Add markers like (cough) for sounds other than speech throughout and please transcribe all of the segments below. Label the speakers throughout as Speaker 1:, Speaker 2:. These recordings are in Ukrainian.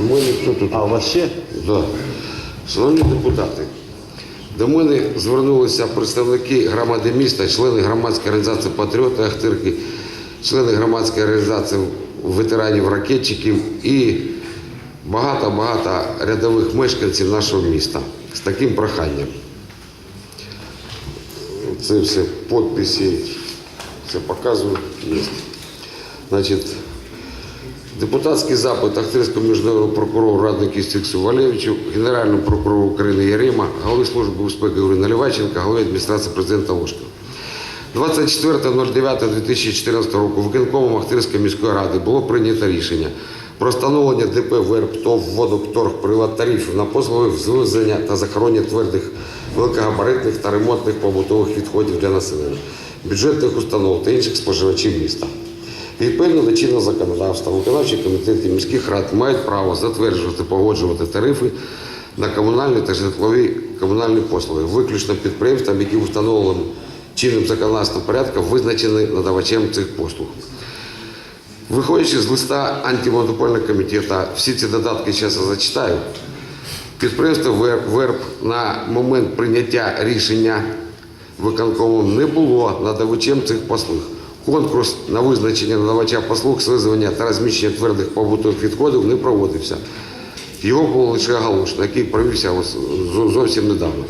Speaker 1: У мене хто тут?
Speaker 2: А у вас ще?
Speaker 1: Да. Шановні депутати, до мене звернулися представники громади міста, члени громадської організації Патріоти Ахтирки, члени громадської організації ветеранів ракетчиків і багато-багато рядових мешканців нашого міста з таким проханням. Це все підписи, це показую, є. Значить, Депутатський запит Ахтирського міжнародного прокурора раднику Стіксу Валєвичу, Генеральному прокурору України Ярима, голови Служби безпеки Юрія Наливайченка, голови адміністрації президента Ложкова. 24.09.2014 року виконкомом Ахтирської міської ради було прийнято рішення про встановлення ДП ВЕРП ТОВ «Водокторг» приват тарифів на послуги з та захоронення твердих великогабаритних та ремонтних побутових відходів для населення, бюджетних установ та інших споживачів міста. Відповідно до чинного законодавства, виконавчі комітети міських рад мають право затверджувати, погоджувати тарифи на комунальні та житлові комунальні послуги, виключно підприємствам, які встановленим чинним законодавством порядком визначені надавачем цих послуг. Виходячи з листа антимонопольного комітету, всі ці додатки зараз зачитаю. Підприємство «Вер- ВЕРП на момент прийняття рішення виконкомом не було надавачем цих послуг. Конкурс на визначення надавача послуг з та розміщення твердих побутових відходів не проводився. Його було лише оголошено, який провівся зовсім недавно.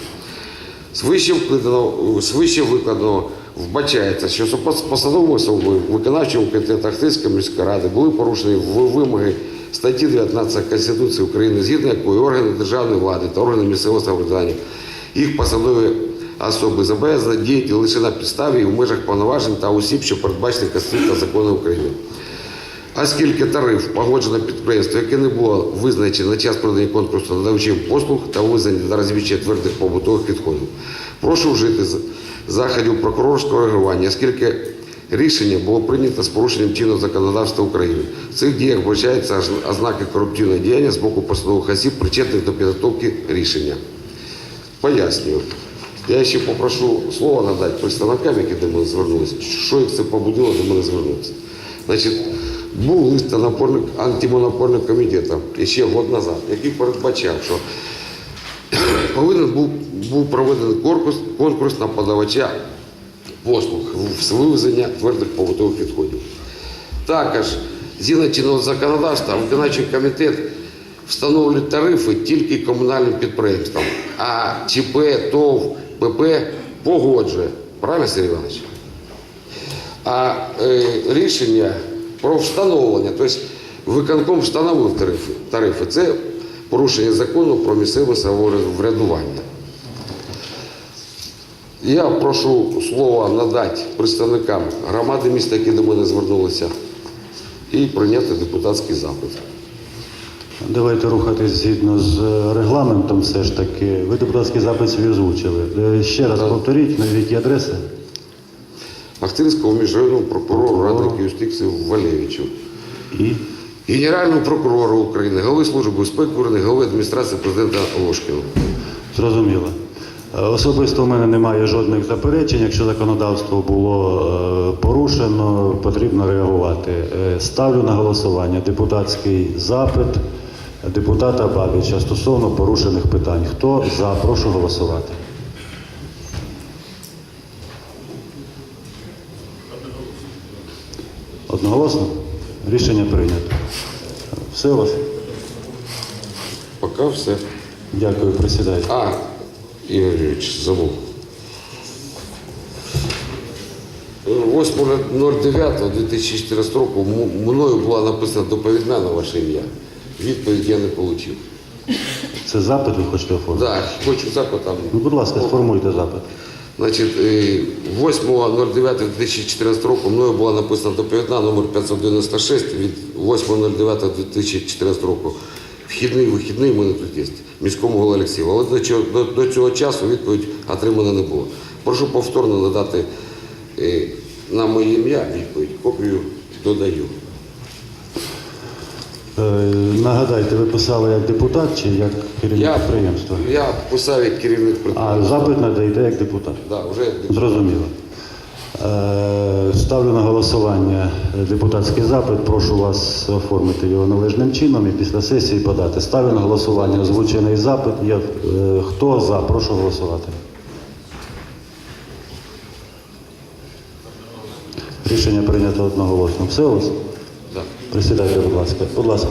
Speaker 1: З вище викладеного, з вище викладеного вбачається, що з посадовою особою виконавчого комітету Ахтирської міської ради були порушені вимоги статті 19 Конституції України, згідно якої органи державної влади та органи місцевого самоврядування, їх посадові особи зобов'язані діяти лише на підставі і в межах повноважень та осіб, що передбачені Конституцією та законом України. Оскільки тариф погоджено підприємство, яке не було визначено на час проведення конкурсу надавачів послуг та визнання та розміщення твердих побутових відходів. Прошу вжити заходів прокурорського реагування, оскільки рішення було прийнято з порушенням чинного законодавства України. В цих діях вбачаються ознаки корупційного діяння з боку посадових осіб, причетних до підготовки рішення. Пояснюю. Я ще попрошу слово надати представникам, які до мене звернулися, що їх це побудило до мене звернутися. Значить, був лист антимонопольного- антимонопольного комітету ще год назад, який передбачав, що (clears throat) повинен був, був проведений конкурс, конкурс на подавача послуг з вивезення твердих побутових відходів. Також згідно законодавства виконавчий комітет встановлює тарифи тільки комунальним підприємствам, а ЧП, ТОВ, ПП погоджує. Правильно, Сергій Іванович? А е, рішення про встановлення, тобто виконком встановив тарифи. тарифи. Це порушення закону про місцеве самоврядування. Я прошу слово надати представникам громади міста, які до мене звернулися, і прийняти депутатський запит.
Speaker 2: Давайте рухатись згідно з е, регламентом все ж таки. Ви депутатський запит свій озвучили. Е, Ще раз повторіть, навіть адреси.
Speaker 1: Ахтирського міжнародного прокурору радника юстиції Валєвичу.
Speaker 2: І
Speaker 1: Генерального прокурора України, голови Служби безпеки України, голови адміністрації президента Ложкіна.
Speaker 2: зрозуміло. Е, Особисто в мене немає жодних заперечень. Якщо законодавство було порушено, потрібно реагувати. Ставлю на голосування депутатський запит депутата Бабіча стосовно порушених питань. Хто за? Прошу голосувати. Одноголосно? Рішення прийнято. Все у вас?
Speaker 1: Поки все.
Speaker 2: Дякую, присідайте.
Speaker 1: А, Ігор Юрійович, забув. 8.09.2014 року мною була написана доповідна на ваше ім'я. Відповідь я не отримав.
Speaker 2: Це запит ви хочете оформити?
Speaker 1: Да, хочу запит там.
Speaker 2: Ну, будь ласка, сформуйте запит.
Speaker 1: Значить, е, 8.09.2014 року мною була написана доповідна номер 596 від 8.09.2014 року. Вхідний вихідний є. Міському голові Олексію. Але до цього, до, до цього часу відповідь отримана не було. Прошу повторно надати е, на моє ім'я відповідь. Копію додаю.
Speaker 2: Е, нагадайте, ви писали як депутат чи як керівник
Speaker 1: Я,
Speaker 2: підприємства?
Speaker 1: я писав як керівник
Speaker 2: А запит надаєте як депутат.
Speaker 1: Да, вже як депутат.
Speaker 2: Зрозуміло. Е, Ставлю на голосування депутатський запит. Прошу вас оформити його належним чином і після сесії подати. Ставлю на голосування озвучений запит. Є, е, Хто за? Прошу голосувати. Рішення прийнято одноголосно. Все у вас? Присідайте, будь ласка. Будь ласка.